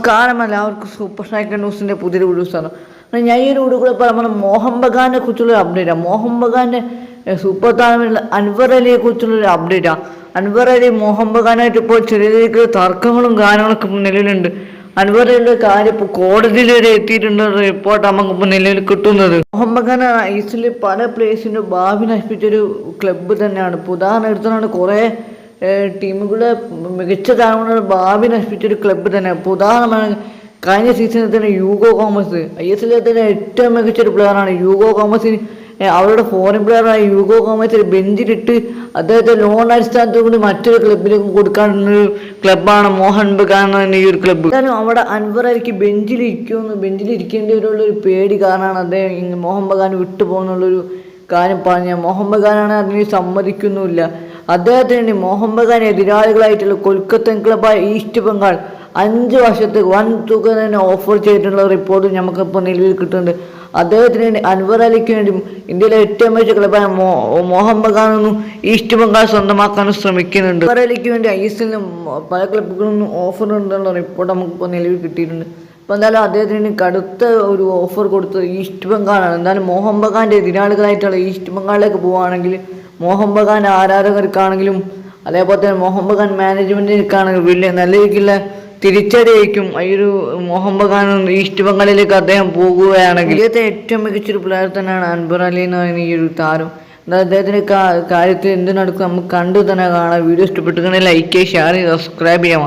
നമസ്കാരം എല്ലാവർക്കും super striker ന്യൂസിന്റെ പുതിയൊരു വീഡിയോസാണ് ഞാൻ ഈ ഒരു വീഡിയോ കൂടെ പറയുമ്പോൾ മോഹൻ ബഗാനെ കുറിച്ചുള്ള അപ്ഡേറ്റാണ് മോഹൻ ബഗാന്റെ സൂപ്പർ താരമുള്ള അൻവർ അലിയെ കുറിച്ചുള്ളൊരു അപ്ഡേറ്റാണ് അൻവർ അലി മോഹൻ ബഗാനായിട്ട് ഇപ്പോൾ ചെറിയ തർക്കങ്ങളും കാര്യങ്ങളൊക്കെ നിലവിലുണ്ട്. അൻവർ അലിയുടെ കാര്യം ഇപ്പോൾ കോടതിയിൽ വരെ എത്തിയിട്ടുള്ള റിപ്പോർട്ട് നമുക്ക് ഇപ്പോൾ നിലവിൽ കിട്ടുന്നത്. മോഹൻ ബഗാൻ ഐസിൽ പല പ്ലേസിന്റെ ഭാവി നശിപ്പിച്ചൊരു ക്ലബ്ബ് തന്നെയാണ്. ഇപ്പോൾ ഉദാഹരണം എടുത്താണ് കുറേ ടീമുകളെ മികച്ചതാവണ ഭാവി നശിപ്പിച്ചൊരു ക്ലബ്ബ് തന്നെ. അപ്പോൾ ഉദാഹരണമാണ് കഴിഞ്ഞ സീസണിൽ തന്നെ യൂഗോ കോമസ്. ഐ എസ് എല്ലിൽ തന്നെ ഏറ്റവും മികച്ചൊരു പ്ലെയറാണ് യൂഗോ കോമസിന് അവരുടെ ഫോറിൻ പ്ലെയറായ യൂഗോ കോമസിൽ ബെഞ്ചിലിട്ട് അദ്ദേഹത്തെ ലോൺ അടിസ്ഥാനത്തിൽ കൂടി മറ്റൊരു ക്ലബിലേക്ക് കൊടുക്കാനുള്ളൊരു ക്ലബ്ബാണ് മോഹൻ ബഗാൻ എന്ന ഈ ഒരു ക്ലബ്ബ് എന്തായാലും അവിടെ അൻവർ അലിക്ക് ബെഞ്ചിലിരിക്കുമെന്ന് ബെഞ്ചിലിരിക്കേണ്ടി വരുള്ളൊരു പേടി കാരണമാണ് അദ്ദേഹം മോഹൻ ബഗാൻ വിട്ടു പോകുന്നുള്ളൊരു കാര്യം പറഞ്ഞ മോഹൻ ബഗാനാണ് അതിന് സമ്മതിക്കുന്നുമില്ല. അദ്ദേഹത്തിന് മോഹൻ ബഗാൻ എതിരാളികളായിട്ടുള്ള കൊൽക്കത്തൻ ക്ലബായ ഈസ്റ്റ് ബംഗാൾ അഞ്ച് വർഷത്തെ വൻ തുക തന്നെ ഓഫർ ചെയ്തിട്ടുള്ള റിപ്പോർട്ട് നമുക്കിപ്പോൾ നിലവിൽ കിട്ടുന്നുണ്ട്. അദ്ദേഹത്തിന് വേണ്ടി അൻവർ അലിക്ക് വേണ്ടി ഇന്ത്യയിലെ ഏറ്റവും മികച്ച ക്ലബായ മോ മോഹൻ ബഗാനൊന്നും ഈസ്റ്റ് ബംഗാൾ സ്വന്തമാക്കാനും ശ്രമിക്കുന്നുണ്ട്. അൻവർ അലിക്ക് വേണ്ടി ഐ എസ് എല്ലിനും പല ക്ലബുകളൊന്നും ഓഫർ ഉണ്ടെന്നുള്ള റിപ്പോർട്ട് നമുക്കിപ്പോൾ നിലവിൽ കിട്ടിയിട്ടുണ്ട്. അപ്പോൾ എന്തായാലും അദ്ദേഹത്തിന് കടുത്ത ഒരു ഓഫർ കൊടുത്തത് ഈസ്റ്റ് ബംഗാളാണ്. എന്തായാലും മോഹൻ ബഗാന്റെ എതിരാളികളായിട്ടുള്ള ഈസ്റ്റ് ബംഗാളിലേക്ക് പോവുകയാണെങ്കിൽ മോഹൻ ബഗാൻ ആരാധകർക്കാണെങ്കിലും അതേപോലെ തന്നെ മോഹൻ ബഗാൻ മാനേജ്മെന്റിനൊക്കെയാണെങ്കിൽ വലിയ നല്ല രീതിയിലുള്ള തിരിച്ചടിയായിരിക്കും ഈ ഒരു മോഹൻ ബഗാൻ ഈസ്റ്റ് ബംഗാളിലേക്ക് അദ്ദേഹം പോകുകയാണെങ്കിൽ. ഇദ്ദേഹത്തെ ഏറ്റവും മികച്ചൊരു പ്ലെയർ തന്നെയാണ് അൻബർ അലി എന്ന് പറയുന്ന ഈ ഒരു താരം. എന്നാൽ അദ്ദേഹത്തിന്റെ കാര്യത്തിൽ എന്ത് നടക്കും നമുക്ക് കണ്ടു തന്നെ കാണാം. വീഡിയോ ഇഷ്ടപ്പെട്ടിട്ടുണ്ടെങ്കിൽ ലൈക്ക് ചെയ്യുക ഷെയർ ചെയ്യുക സബ്സ്ക്രൈബ് ചെയ്യാം.